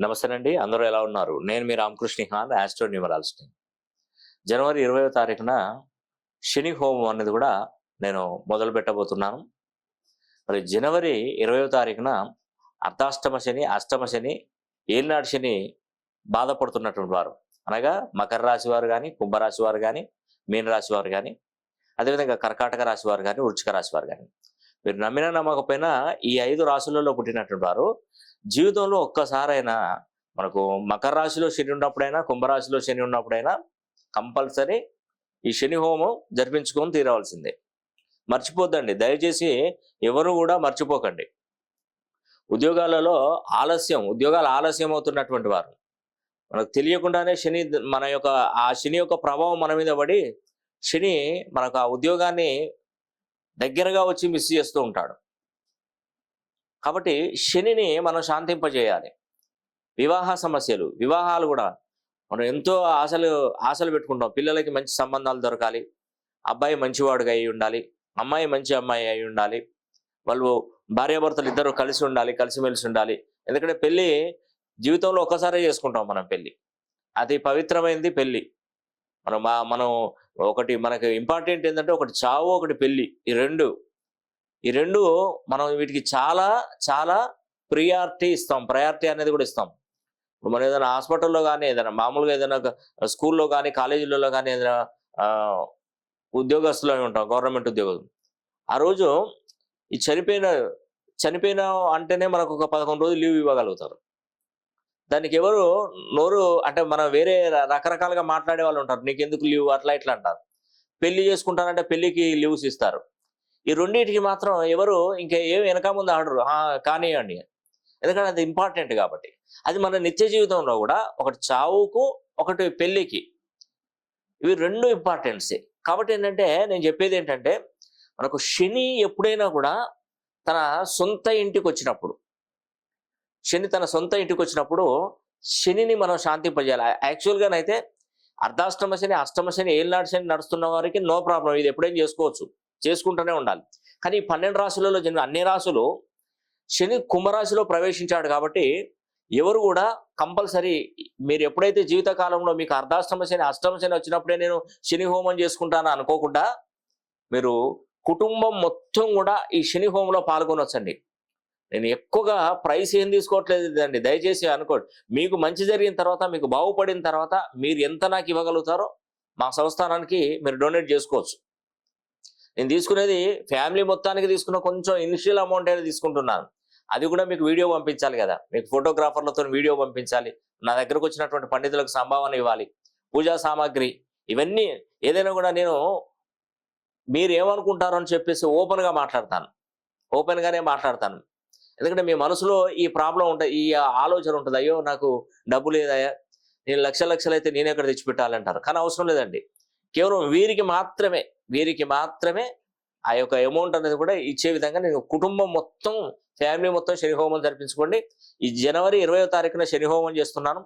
నమస్తే అండి అందరూ ఎలా ఉన్నారు? నేను మీ రామకృష్ణ హాన్ ఆస్ట్రో న్యూమరాలజీ జనవరి ఇరవయో తారీఖున శని హోమం అనేది కూడా నేను మొదలు పెట్టబోతున్నాను మరి జనవరి ఇరవయో తారీఖున అర్ధాష్టమ శని అష్టమ శని ఏలినాడు శని బాధపడుతున్నటువంటి వారు. అనగా మకర రాశి వారు కానీ కుంభరాశి వారు కానీ మీనరాశి వారు కానీ అదేవిధంగా కర్కాటక రాశి వారు కానీ వృచ్చిక రాశి వారు కానీ మీరు నమ్మినా నమ్మకపోయినా ఈ ఐదు రాశులలో పుట్టినటువంటి జీవితంలో ఒక్కసారైనా మనకు మకర రాశిలో శని ఉన్నప్పుడైనా కుంభరాశిలో శని ఉన్నప్పుడైనా కంపల్సరీ ఈ శని హోమం జరిపించుకొని తీరవలసిందే. మర్చిపోద్దండి. దయచేసి ఎవరు కూడా మర్చిపోకండి. ఉద్యోగాలలో ఆలస్యం ఉద్యోగాలు ఆలస్యం అవుతున్నటువంటి వారు. మనకు తెలియకుండానే శని మన యొక్క ఆ శని యొక్క ప్రభావం మన మీద పడి శని మనకు ఆ ఉద్యోగాన్ని దగ్గరగా వచ్చి మిస్ చేస్తూ ఉంటాడు. కాబట్టి శనిని మనం శాంతింపజేయాలి. వివాహ సమస్యలు వివాహాలు కూడా మనం ఎంతో ఆశలు ఆశలు పెట్టుకుంటాం. పిల్లలకి మంచి సంబంధాలు దొరకాలి. అబ్బాయి మంచివాడుగా అయి ఉండాలి. అమ్మాయి మంచి అమ్మాయి అయి ఉండాలి. వాళ్ళు భార్యాభర్తలు ఇద్దరు కలిసి ఉండాలి కలిసిమెలిసి ఉండాలి. ఎందుకంటే పెళ్ళి జీవితంలో ఒక్కసారే చేసుకుంటాం మనం పెళ్ళి. అది పవిత్రమైంది పెళ్ళి. మనం మా- మనం ఒకటి మనకి ఇంపార్టెంట్ ఏంటంటే ఒకటి చావు ఒకటి పెళ్ళి. ఈ రెండు. ఈ రెండు మనం వీటికి చాలా చాలా ప్రియారిటీ ఇస్తాం. ప్రయారిటీ అనేది కూడా ఇస్తాం. ఇప్పుడు మనం ఏదైనా హాస్పిటల్లో కానీ ఏదైనా మామూలుగా ఏదైనా స్కూల్లో కానీ కాలేజీలలో కానీ ఏదైనా ఉద్యోగస్తులు ఉంటాం. గవర్నమెంట్ ఉద్యోగం ఆ రోజు ఈ చనిపోయిన చనిపోయిన అంటేనే మనకు ఒక పదకొండు రోజులు లీవ్ ఇవ్వగలుగుతారు. దానికి ఎవరు నోరు అంటే మనం వేరే రకరకాలుగా మాట్లాడే వాళ్ళు ఉంటారు. నీకు ఎందుకు లీవ్? అట్లా ఇట్లా అంటారు. పెళ్ళి చేసుకుంటానంటే పెళ్ళికి లీవ్స్ ఇస్తారు. ఈ రెండింటికి మాత్రం ఎవరు ఇంకా ఏం వెనక ముందు ఆడరు. కానివ్వండి. ఎందుకంటే అది ఇంపార్టెంట్ కాబట్టి. అది మన నిత్య జీవితంలో కూడా ఒకటి చావుకు ఒకటి పెళ్ళికి ఇవి రెండు ఇంపార్టెన్సే కాబట్టి ఏంటంటే నేను చెప్పేది ఏంటంటే మనకు శని ఎప్పుడైనా కూడా తన సొంత ఇంటికి వచ్చినప్పుడు శని తన సొంత ఇంటికి వచ్చినప్పుడు శనిని మనం శాంతింపజేయాలి. యాక్చువల్గానైతే అర్ధాష్టమ శని అష్టమ శని ఏళ్ళనాడు శని నడుస్తున్న వారికి నో ప్రాబ్లం ఇది ఎప్పుడైనా చేసుకోవచ్చు. చేసుకుంటూనే ఉండాలి. కానీ ఈ పన్నెండు రాశులలో జన్మ అన్ని రాశులు శని కుంభరాశిలో ప్రవేశించాడు కాబట్టి ఎవరు కూడా కంపల్సరీ మీరు ఎప్పుడైతే జీవితకాలంలో మీకు అర్ధాష్టమ శని అష్టమ శని వచ్చినప్పుడే నేను శని హోమం చేసుకుంటాను అనుకోకుండా మీరు కుటుంబం మొత్తం కూడా ఈ శని హోమంలో పాల్గొనవచ్చండి నేను ఎక్కువగా ప్రైస్ ఏం తీసుకోవట్లేదు అండి దయచేసి అనుకోండి. మీకు మంచి జరిగిన తర్వాత మీకు బాగుపడిన తర్వాత మీరు ఎంత నాకు ఇవ్వగలుగుతారో మా సంస్థానానికి మీరు డొనేట్ చేసుకోవచ్చు. నేను తీసుకునేది ఫ్యామిలీ మొత్తానికి తీసుకున్న కొంచెం ఇనిషియల్ అమౌంట్ అనేది తీసుకుంటున్నాను. అది కూడా మీకు వీడియో పంపించాలి కదా. మీకు ఫోటోగ్రాఫర్లతో వీడియో పంపించాలి. నా దగ్గరకు వచ్చినటువంటి పండితులకు సంభావన ఇవ్వాలి. పూజా సామాగ్రి ఇవన్నీ ఏదైనా కూడా నేను మీరు ఏమనుకుంటారో అని చెప్పేసి ఓపెన్గా మాట్లాడతాను. ఓపెన్గానే మాట్లాడతాను. ఎందుకంటే మీ మనసులో ఈ ప్రాబ్లం ఉంటుంది ఈ ఆలోచన ఉంటుంది. అయ్యో నాకు డబ్బు లేదయ్యా. నేను లక్ష లక్షలు అయితే నేను ఎక్కడ తెచ్చిపెట్టాలంటారు. కానీ అవసరం లేదండి. కేవలం వీరికి మాత్రమే వీరికి మాత్రమే ఆ యొక్క అమౌంట్ అనేది కూడా ఇచ్చే విధంగా నేను కుటుంబం మొత్తం ఫ్యామిలీ మొత్తం శని హోమం జరిపించుకోండి. ఈ జనవరి ఇరవయో తారీఖున శని హోమం చేస్తున్నాను.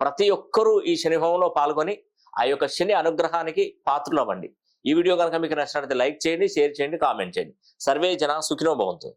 ప్రతి ఒక్కరూ ఈ శని హోమంలో పాల్గొని ఆ యొక్క శని అనుగ్రహానికి పాత్రలు అవ్వండి ఈ వీడియో కనుక మీకు నచ్చినట్లయితే లైక్ చేయండి షేర్ చేయండి కామెంట్ చేయండి. సర్వే జన సుఖినో భవంతు.